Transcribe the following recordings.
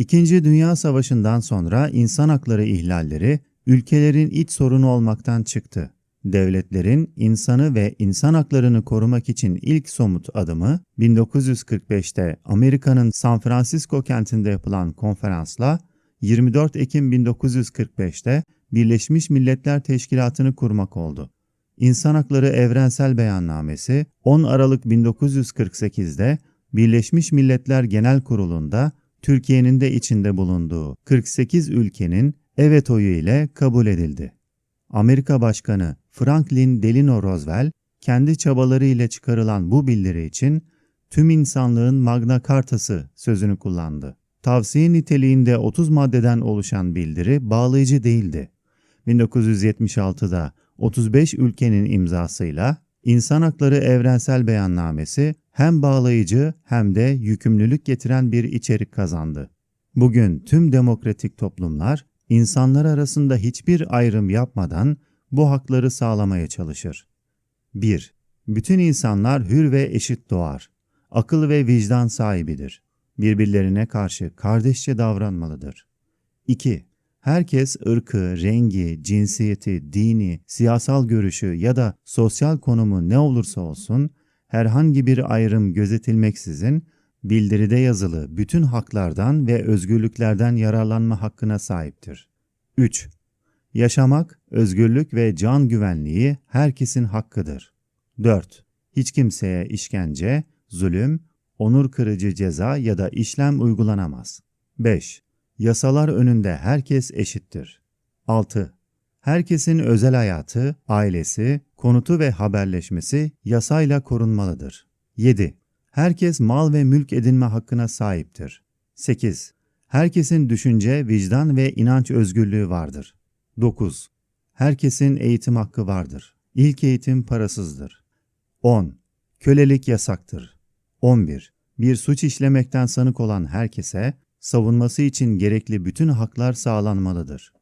İkinci Dünya Savaşı'ndan sonra insan hakları ihlalleri ülkelerin iç sorunu olmaktan çıktı. Devletlerin insanı ve insan haklarını korumak için ilk somut adımı 1945'te Amerika'nın San Francisco kentinde yapılan konferansla 24 Ekim 1945'te Birleşmiş Milletler Teşkilatı'nı kurmak oldu. İnsan Hakları Evrensel Beyannamesi 10 Aralık 1948'de Birleşmiş Milletler Genel Kurulu'nda Türkiye'nin de içinde bulunduğu 48 ülkenin evet oyu ile kabul edildi. Amerika Başkanı Franklin Delano Roosevelt kendi çabaları ile çıkarılan bu bildiri için tüm insanlığın Magna Cartası sözünü kullandı. Tavsiye niteliğinde 30 maddeden oluşan bildiri bağlayıcı değildi. 1976'da 35 ülkenin imzasıyla İnsan Hakları Evrensel Beyannamesi hem bağlayıcı hem de yükümlülük getiren bir içerik kazandı. Bugün tüm demokratik toplumlar insanlar arasında hiçbir ayrım yapmadan bu hakları sağlamaya çalışır. 1. Bütün insanlar hür ve eşit doğar. Akıl ve vicdan sahibidir. Birbirlerine karşı kardeşçe davranmalıdır. 2. Herkes ırkı, rengi, cinsiyeti, dini, siyasal görüşü ya da sosyal konumu ne olursa olsun herhangi bir ayrım gözetilmeksizin bildiride yazılı bütün haklardan ve özgürlüklerden yararlanma hakkına sahiptir. 3. Yaşamak, özgürlük ve can güvenliği herkesin hakkıdır. 4. Hiç kimseye işkence, zulüm, onur kırıcı ceza ya da işlem uygulanamaz. 5. Yasalar önünde herkes eşittir. 6. Herkesin özel hayatı, ailesi, konutu ve haberleşmesi yasayla korunmalıdır. 7. Herkes mal ve mülk edinme hakkına sahiptir. 8. Herkesin düşünce, vicdan ve inanç özgürlüğü vardır. 9. Herkesin eğitim hakkı vardır. İlk eğitim parasızdır. 10. Kölelik yasaktır. 11. Bir suç işlemekten sanık olan herkese savunması için gerekli bütün haklar sağlanmalıdır.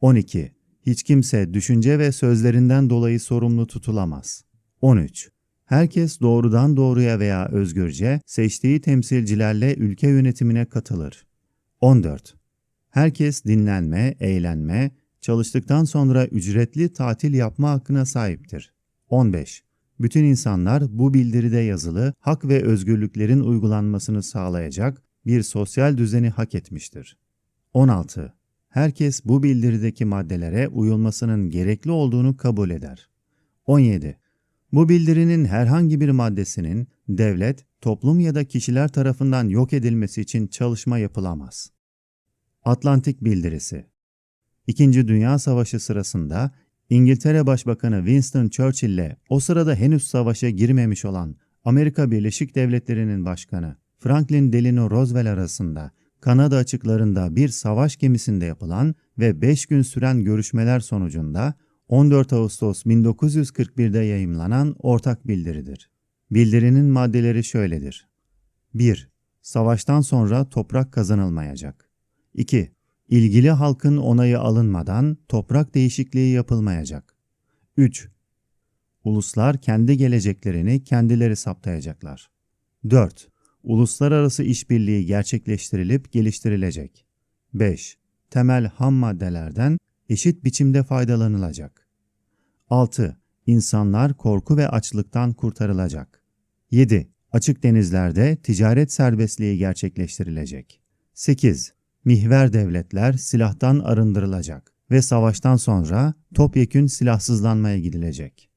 12. Hiç kimse düşünce ve sözlerinden dolayı sorumlu tutulamaz. 13. Herkes doğrudan doğruya veya özgürce seçtiği temsilcilerle ülke yönetimine katılır. 14. Herkes dinlenme, eğlenme, çalıştıktan sonra ücretli tatil yapma hakkına sahiptir. 15. Bütün insanlar bu bildiride yazılı hak ve özgürlüklerin uygulanmasını sağlayacak bir sosyal düzeni hak etmiştir. 16. Herkes bu bildirideki maddelere uyulmasının gerekli olduğunu kabul eder. 17. Bu bildirinin herhangi bir maddesinin devlet, toplum ya da kişiler tarafından yok edilmesi için çalışma yapılamaz. Atlantik Bildirisi İkinci Dünya Savaşı sırasında İngiltere Başbakanı Winston Churchill ile o sırada henüz savaşa girmemiş olan Amerika Birleşik Devletleri'nin başkanı Franklin Delano Roosevelt arasında Kanada açıklarında bir savaş gemisinde yapılan ve 5 gün süren görüşmeler sonucunda 14 Ağustos 1941'de yayımlanan ortak bildiridir. Bildirinin maddeleri şöyledir. 1. Savaştan sonra toprak kazanılmayacak. 2. İlgili halkın onayı alınmadan toprak değişikliği yapılmayacak. 3. Uluslar kendi geleceklerini kendileri saptayacaklar. 4. Uluslararası işbirliği gerçekleştirilip geliştirilecek. 5. Temel ham maddelerden eşit biçimde faydalanılacak. 6. İnsanlar korku ve açlıktan kurtarılacak. 7. Açık denizlerde ticaret serbestliği gerçekleştirilecek. 8. Mihver devletler silahtan arındırılacak ve savaştan sonra topyekün silahsızlanmaya gidilecek.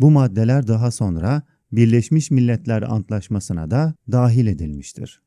Bu maddeler daha sonra Birleşmiş Milletler Antlaşması'na da dahil edilmiştir.